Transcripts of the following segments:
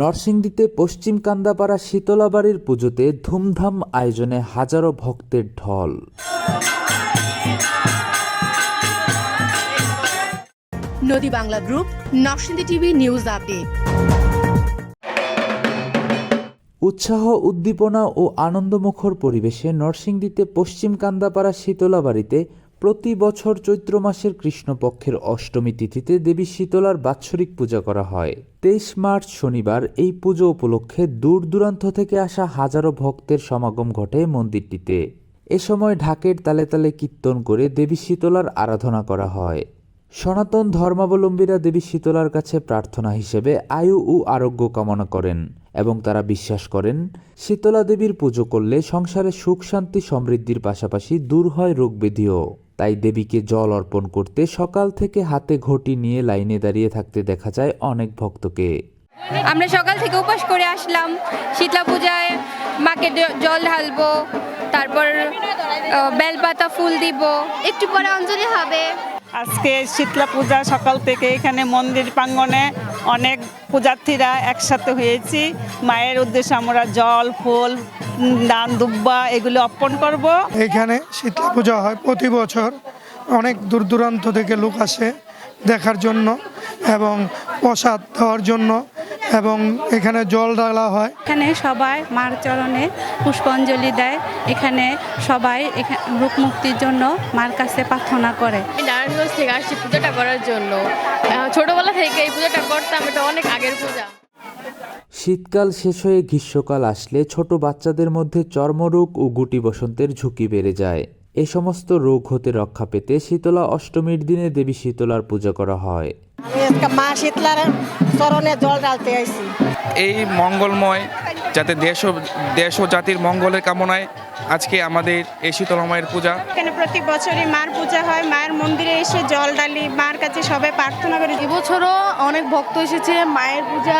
নরসিংদীতে পশ্চিম কান্দাপাড়া শীতলাবাড়ির পুজোতে ধুমধাম আয়োজনে হাজারো ভক্তের ঢল। নদী Bangla group Narsingdi TV news update. উৎসাহ উদ্দীপনা ও আনন্দমুখর পরিবেশে নরসিংদীতে পশ্চিম কান্দাপাড়া শীতলাবাড়িতে প্রতি বছর চৈত্র মাসের কৃষ্ণপক্ষের অষ্টমী তিথিতে দেবী শীতলার বাৎসরিক পূজা করা হয়। তেইশ মার্চ শনিবার এই পুজো উপলক্ষে দূর দূরান্ত থেকে আসা হাজারো ভক্তের সমাগম ঘটে মন্দিরটিতে। এ সময় ঢাকের তালে তালে কীর্তন করে দেবী শীতলার আরাধনা করা হয়। সনাতন ধর্মাবলম্বীরা দেবী শীতলার কাছে প্রার্থনা হিসেবে আয়ু ও আরোগ্য কামনা করেন এবং তারা বিশ্বাস করেন, শীতলা দেবীর পুজো করলে সংসারে সুখ শান্তি সমৃদ্ধির পাশাপাশি দূর হয় রোগব্যাধিও তাই দেবীকে জল অর্পণ করতে সকাল থেকে হাতে ঘটি নিয়ে লাইনে দাঁড়িয়ে থাকতে দেখা যায় অনেক ভক্তকে। আমরা সকাল থেকে উপাস করে আসলাম শীতলা পূজায় মাকে জল ঢালবো তারপর বেলপাতা ফুল দিব। একটু পরে অঞ্জলি হবে। আজকে শীতলা পূজা সকাল থেকে এখানে মন্দির প্রাঙ্গণে অনেক পূজার্থীরা একসাথে হয়েছি। মায়ের উদ্দেশ্যে আমরা জল, ফুল, দান, দুব্বা এগুলো অর্পণ করব। এখানে শীতলা পূজা হয় প্রতি বছর। অনেক দূর দূরান্ত থেকে লোক আসে দেখার জন্য এবং প্রসাদ দেওয়ার জন্য। এবং এখানে জল ঢালা হয়। এখানে সবাই মার চরণে পুষ্পাঞ্জলি দেয়। এখানে সবাই রোগ মুক্তির জন্য মার কাছে প্রার্থনা করে। নারায়ণগঞ্জ থেকে আসছি পূজাটা করার জন্য। ছোটবেলা থেকে এই পূজাটা করতাম এটা অনেক আগের পূজা। শীতকাল শেষ হয়ে গ্রীষ্মকাল আসলে ছোট বাচ্চাদের মধ্যে চর্মরোগ ও গুটি বসন্তের ঝুঁকি বেড়ে যায়। এ সমস্ত রোগ হতে রক্ষা পেতে শীতলা অষ্টমীর দিনে দেবী শীতলার পূজা করা হয়। আমি মা শীতলার চরণে জল ডালতে আইছি। এই মঙ্গলময় যাতে দেশ ও দেশ ও জাতির মঙ্গলের কামনায় আজকে আমাদের এই শীতলা মায়ের পূজা। এখানে প্রতি বছরই মার পূজা হয় মায়ের মন্দিরে এসে জল ডালি মার কাছে সবাই প্রার্থনা করে। এবছরও অনেক ভক্ত এসেছে মায়ের পূজা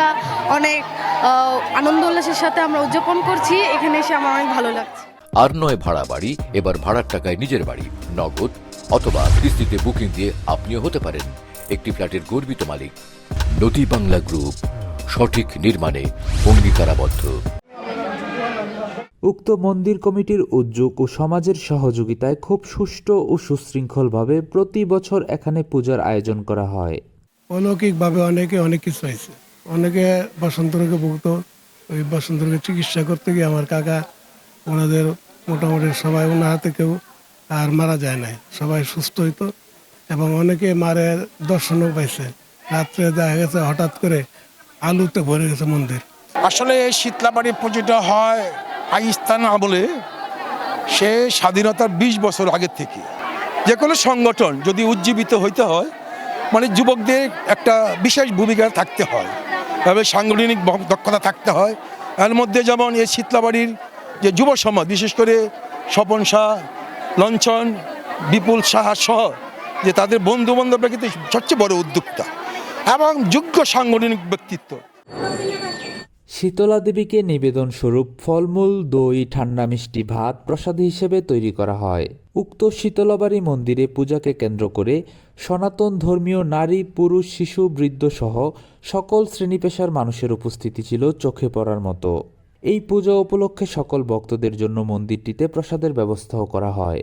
অনেক আহ, আনন্দ উল্লাসের সাথে আমরা উদযাপন করছি। এখানে এসে আমার অনেক ভালো লাগছে। আর নয় ভাড়া বাড়ি এবার ভাড়ার টাকায় নিজের বাড়ি নগদ অথবা কিস্তিতে বুকিং দিয়ে আপনিও হতে পারেন। একটি ফ্ল্যাটের গর্বিত মালিক। নদী বাংলা গ্রুপ সঠিক নির্মাণে অঙ্গীকারাবদ্ধ। উক্ত মন্দির কমিটির উদ্যোগ ও সমাজের সহযোগিতায় খুব সুষ্ঠু ও সুশৃঙ্খলভাবে প্রতি বছর এখানে পূজার আয়োজন করা হয়। অলৌকিকভাবে অনেকে অনেক কিছু হয়েছে। অনেকে বসন্ত রোগে ভুগত ওই বসন্ত রোগের চিকিৎসা করতে গিয়ে আমার কাকা ওনাদের মোটামুটি সবাই ওনার হাতে কেউ আর মারা যায় নাই। সবাই সুস্থ হইতো এবং অনেকে মারে দর্শনও পাইছে। রাত্রে দেখা গেছে হঠাৎ করে আলুতে ভরে গেছে মন্দির। আসলে এই শীতলাবাড়ি পুজোটা হয় পাকিস্তান আমলে সে স্বাধীনতার ২০ বছর আগের থেকে। যে কোনো সংগঠন যদি উজ্জীবিত হইতে হয় মানে যুবকদের একটা বিশেষ ভূমিকা থাকতে হয়। তবে সাংগঠনিক দক্ষতা থাকতে হয়। এর মধ্যে যেমন এই শীতলাবাড়ির যে যুব সমাজ, বিশেষ করে স্বপন শাহ, লঞ্চন, বিপুল সাহা সহ যে তাদের বন্ধু বান্ধবরা কিন্তু সবচেয়ে বড় উদ্যোক্তা এবং যোগ্য সাংগঠনিক ব্যক্তিত্ব। শীতলা দেবীকে নিবেদন স্বরূপ ফলমূল, দই, ঠান্ডা মিষ্টি ভাত প্রসাদ হিসেবে তৈরি করা হয়। উক্ত শীতলাবাড়ি মন্দিরে পূজাকে কেন্দ্র করে সনাতন ধর্মীয় নারী, পুরুষ, শিশু বৃদ্ধ সহ সকল শ্রেণি পেশার মানুষের উপস্থিতি ছিল চোখে পড়ার মতো। এই পূজা উপলক্ষে সকল ভক্তদের জন্য মন্দিরটিতে প্রসাদের ব্যবস্থাও করা হয়।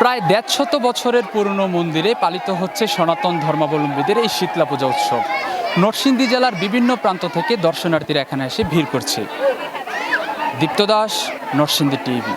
প্রায় দেড়শত বছরের পুরনো মন্দিরে পালিত হচ্ছে সনাতন ধর্মাবলম্বীদের এই শীতলা পূজা উৎসব। নরসিংদী জেলার বিভিন্ন প্রান্ত থেকে দর্শনার্থীরা এখানে এসে ভিড় করছে। দীপ্ত দাস, নরসিংদী টিভি।